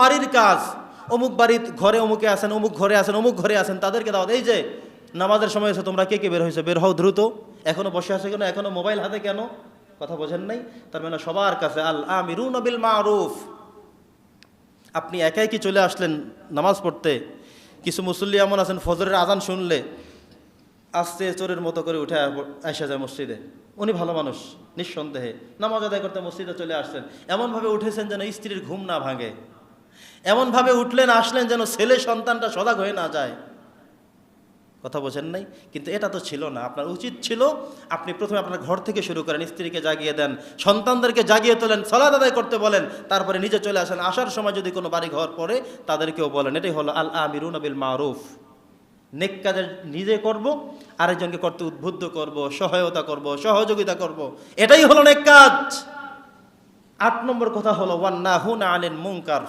বাড়ির কাজ। অমুক বাড়ির ঘরে অমুকে আছেন অমুক ঘরে আছেন অমুক ঘরে আছেন তাদেরকে দাওয়াত। এই যে নামাজের সময় এসে তোমরা কে কে বের হয়েছে? বের হও দ্রুত। এখনও বসে আছে কেন? এখনও মোবাইল হাতে কেন? কথা বোঝেন নাই? তার মানে সবার কাছে আল আমিরুন বিল মারুফ। আপনি একাই কি চলে আসলেন নামাজ পড়তে? কিছু মুসল্লি এমন আছেন, ফজরের আজান শুনলে আস্তে চোরের মতো করে উঠে আসা যায় মসজিদে। উনি ভালো মানুষ, নিঃসন্দেহে। নামাজ আদায় করতে মসজিদে চলে আসছেন। এমনভাবে উঠেছেন যেন স্ত্রীর ঘুম না ভাঙে। এমনভাবে উঠলেন, আসলেন যেন ছেলে সন্তানটা সজাগ হয়ে না যায়। কথা বোঝেন নাই? কিন্তু এটা তো ছিল না। আপনার উচিত ছিল, আপনি প্রথমে আপনার ঘর থেকে শুরু করেন, স্ত্রীকে জাগিয়ে দেন, সন্তানদেরকে জাগিয়ে তোলেন সলাদ আদায় করতে বলেন, তারপরে নিজে চলে আসেন। আসার সময় যদি কোনো বাড়ি ঘর পড়ে, তাদেরকেও বলেন। এটাই হলো আল আমিরুন আবিল মারুফ। নেক কাজের নিজে করব, আরেকজনকে করতে উদ্বুদ্ধ করব, সহায়তা করব, সহযোগিতা করব। এটাই হলো নেক কাজ। আট নম্বর কথা হলো ওয়ান্না হুন আলেন মুঙ্কার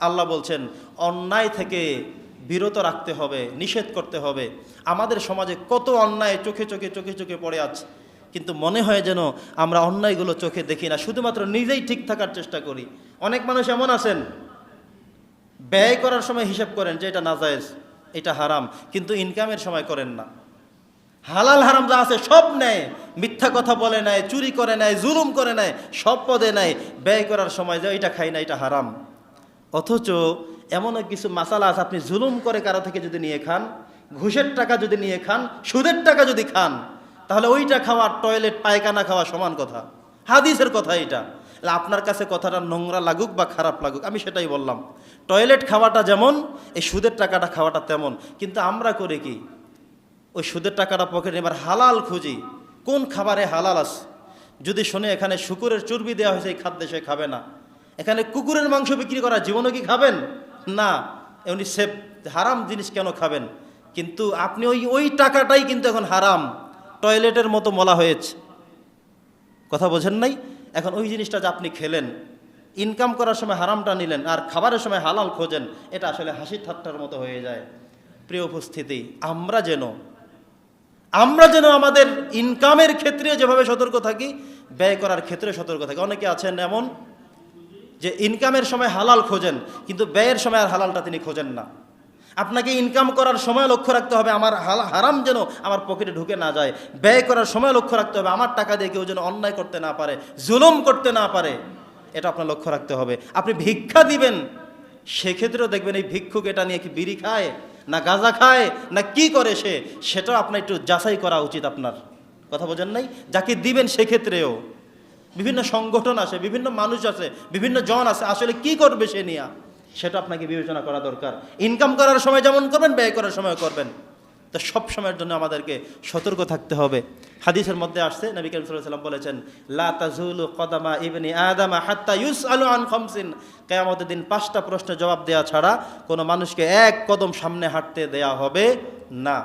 আল্লাহ বলছেন, অন্যায় থেকে বিরত রাখতে হবে, নিষেধ করতে হবে। আমাদের সমাজে কত অন্যায় চোখে চোখে চোখে চোখে পড়ে আছে, কিন্তু মনে হয় যেন আমরা অন্যায়গুলো চোখে দেখি না। শুধুমাত্র নিজেই ঠিক থাকার চেষ্টা করি। অনেক মানুষ এমন আছেন, ব্যয় করার সময় হিসাব করেন যে এটা নাজায়েজ, এটা হারাম, কিন্তু ইনকামের সময় করেন না। হালাল হারাম যা আছে সব নেয়। মিথ্যা কথা বলে নেয়, চুরি করে নেয়, জুলুম করে নেয়, সব পদে নেয়। ব্যয় করার সময় যে এটা খাই না, এটা হারাম। অথচ এমনও কিছু মাসালা আছে, আপনি জুলুম করে কারও থেকে যদি নিয়ে খান, ঘুষের টাকা যদি নিয়ে খান, সুদের টাকা যদি খান, তাহলে ওইটা খাওয়া টয়লেট, পায়খানা খাওয়া সমান কথা। হাদিসের কথা এটা আপনার কাছে কথাটা নোংরা লাগুক বা খারাপ লাগুক, আমি সেটাই বললাম। টয়লেট খাওয়াটা যেমন, এই সুদের টাকাটা খাওয়াটা তেমন। কিন্তু আমরা করে কি? ওই সুদের টাকাটা পকেটে এবার হালাল খুঁজি। কোন খাবারে হালাল আছে? যদি শুনে এখানে শুকুরের চর্বি দেওয়া হয়েছে, এই খাদ্যে সে খাবে না। এখানে কুকুরের মাংস বিক্রি করা জীবনে কি খাবেন? না। এমনি সেফ, হারাম জিনিস কেন খাবেন? কিন্তু আপনি ওই ওই টাকাটাই কিন্তু এখন হারাম। টয়লেটের মতো মলা হয়েছে। কথা বোঝেন নাই? এখন ওই জিনিসটা যে আপনি খেলেন, ইনকাম করার সময় হারামটা নিলেন, আর খাবারের সময় হালাল খোঁজেন, এটা আসলে হাসি ঠাট্টার মতো হয়ে যায়। প্রিয় উপস্থিতি, আমরা যেন আমরা যেন আমাদের ইনকামের ক্ষেত্রে যেভাবে সতর্ক থাকি, ব্যয় করার ক্ষেত্রে সতর্ক থাকি। অনেকে আছেন এমন যে ইনকামের সময় হালাল খোঁজেন, কিন্তু ব্যয়ের সময় আর হালালটা তিনি খোঁজেন না। আপনাকে ইনকাম করার সময় লক্ষ্য রাখতে হবে, আমার হারাম যেন আমার পকেটে ঢুকে না যায়। ব্যয় করার সময় লক্ষ্য রাখতে হবে, আমার টাকা দিয়ে কেউ যেন অন্যায় করতে না পারে, জুলুম করতে না পারে। এটা আপনার লক্ষ্য রাখতে হবে। আপনি ভিক্ষা দিবেন, সেক্ষেত্রেও দেখবেন এই ভিক্ষুক এটা নিয়ে কি বিড়ি খায়, না গাঁজা খায়, না কি করে সে, সেটাও আপনার একটু যাচাই করা উচিত আপনার। কথা বোঝেন নাই? যাকে দিবেন সেক্ষেত্রেও। বিভিন্ন সংগঠন আছে বিভিন্ন মানুষ আছে বিভিন্ন জন আছে আসলে কি করবে সে নিয়ে? সেটা আপনাকে বিবেচনা করা দরকার। ইনকাম করার সময় যেমন করবেন, ব্যয় করার সময় করবেন। তো সব সময়ের জন্য আমাদেরকে সতর্ক থাকতে হবে। হাদিসের মধ্যে আসছে, নবী করিম সাল্লাম বলেছেন, লা তাজুলু কদামা ইবনি আদামা হাত্তা ইউস আলু আন খমসিন। কেয়ামতের দিন পাঁচটা প্রশ্নের জবাব দেওয়া ছাড়া কোনো মানুষকে এক কদম সামনে হাঁটতে দেয়া হবে না।